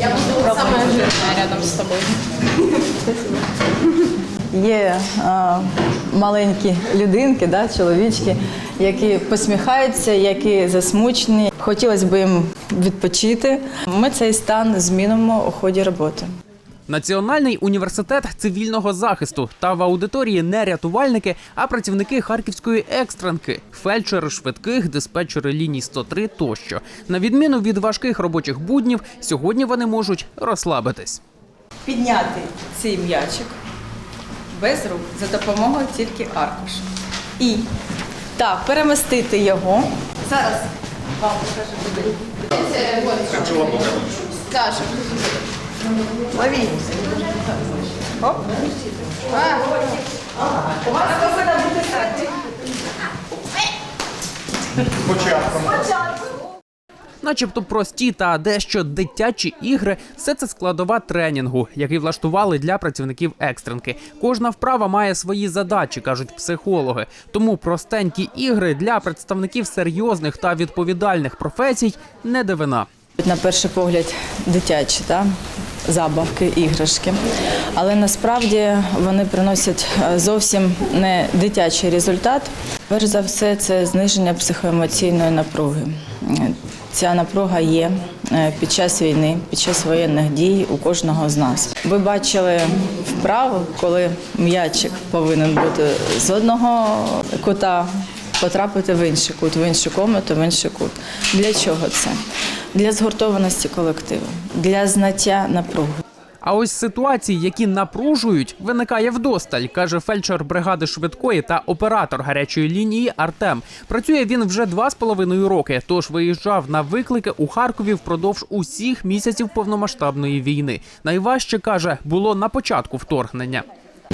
Я буду самая жирная рядом с тобой. Є е, маленькі людинки, да, чоловічки, які посміхаються, які засмучені. Хотілося б їм відпочити. Ми цей стан змінимо у ході роботи. Національний університет цивільного захисту та в аудиторії не рятувальники, а працівники харківської екстранки, фельдшери швидких, диспетчери ліній 103 тощо. На відміну від важких робочих буднів, сьогодні вони можуть розслабитись. Підняти цей м'ячик без рук за допомогою тільки аркуша. І так, перемістити його. Зараз вам покажу куди. Ловіть. Оп. У вас повинна бути так. Начебто прості та дещо дитячі ігри все це складова тренінгу, який влаштували для працівників екстренки. Кожна вправа має свої задачі, кажуть психологи. Тому простенькі ігри для представників серйозних та відповідальних професій не дивина. На перший погляд дитячі та? Забавки, іграшки. Але насправді вони приносять е, зовсім не дитячий результат. Перш за все, це зниження психоемоційної напруги. Е, Ця напруга є е, під час війни, під час воєнних дій у кожного з нас. Ви бачили вправу, коли м'ячик повинен бути з одного кута потрапити в інший кут, в іншу комнату, в інший кут. Для чого це? Для згуртованості колективу, для знаття напруги. А ось ситуації, які напружують, виникає вдосталь, каже фельдшер бригади швидкої та оператор гарячої лінії Артем. Працює він вже два з половиною роки, тож виїжджав на виклики у Харкові впродовж усіх місяців повномасштабної війни. Найважче каже, було на початку вторгнення.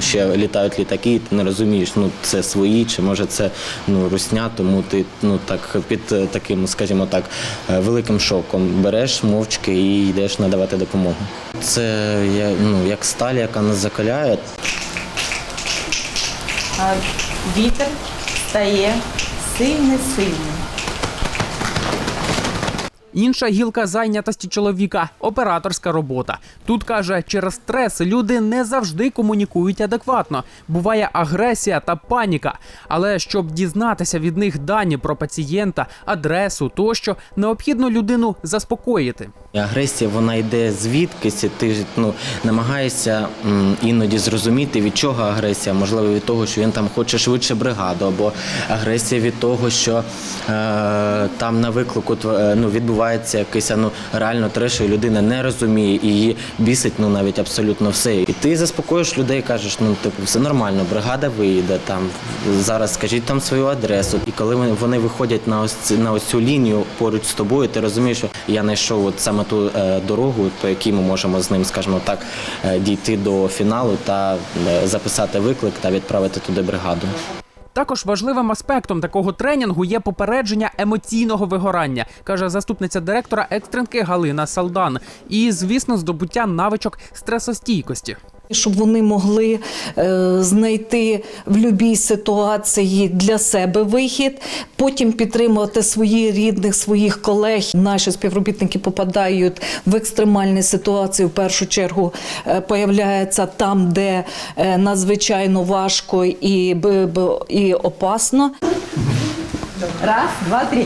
Ще літають літаки, ти не розумієш, ну це свої, чи може це ну русня, тому ти ну так під е, таким, скажімо так, е, великим шоком береш мовчки і йдеш надавати допомогу. Це ну, як сталь, яка нас закаляє. Вітер стає сильний сильний. Інша гілка зайнятості чоловіка операторська робота. Тут каже, через стрес люди не завжди комунікують адекватно. Буває агресія та паніка. Але щоб дізнатися від них дані про пацієнта, адресу тощо, необхідно людину заспокоїти. Агресія вона йде звідкись, ти ну, намагаєшся іноді зрозуміти, від чого агресія. Можливо, від того, що він там хоче швидше бригаду, або агресія від того, що е, там на виклику е, ну, відбувається якийсь ну, реально треш, і людина не розуміє, і її бісить ну, навіть абсолютно все. І ти заспокоїш людей, кажеш, ну типу, все нормально, бригада вийде там. Зараз скажіть там свою адресу. І коли вони- виходять на ось на ось цю лінію поруч з тобою, ти розумієш, що я знайшов от саме ту е, дорогу, по якій ми можемо з ним, скажімо так, е, дійти до фіналу та е, записати виклик та відправити туди бригаду. Також важливим аспектом такого тренінгу є попередження емоційного вигорання, каже заступниця директора екстренки Галина Салдан. І, звісно, здобуття навичок стресостійкості. Щоб вони могли е, знайти в будь-якій ситуації для себе вихід, потім підтримувати своїх рідних, своїх колег. Наші співробітники попадають в екстремальні ситуації. В першу чергу е, появляється там, де е, надзвичайно важко і, і опасно. Раз, два, три.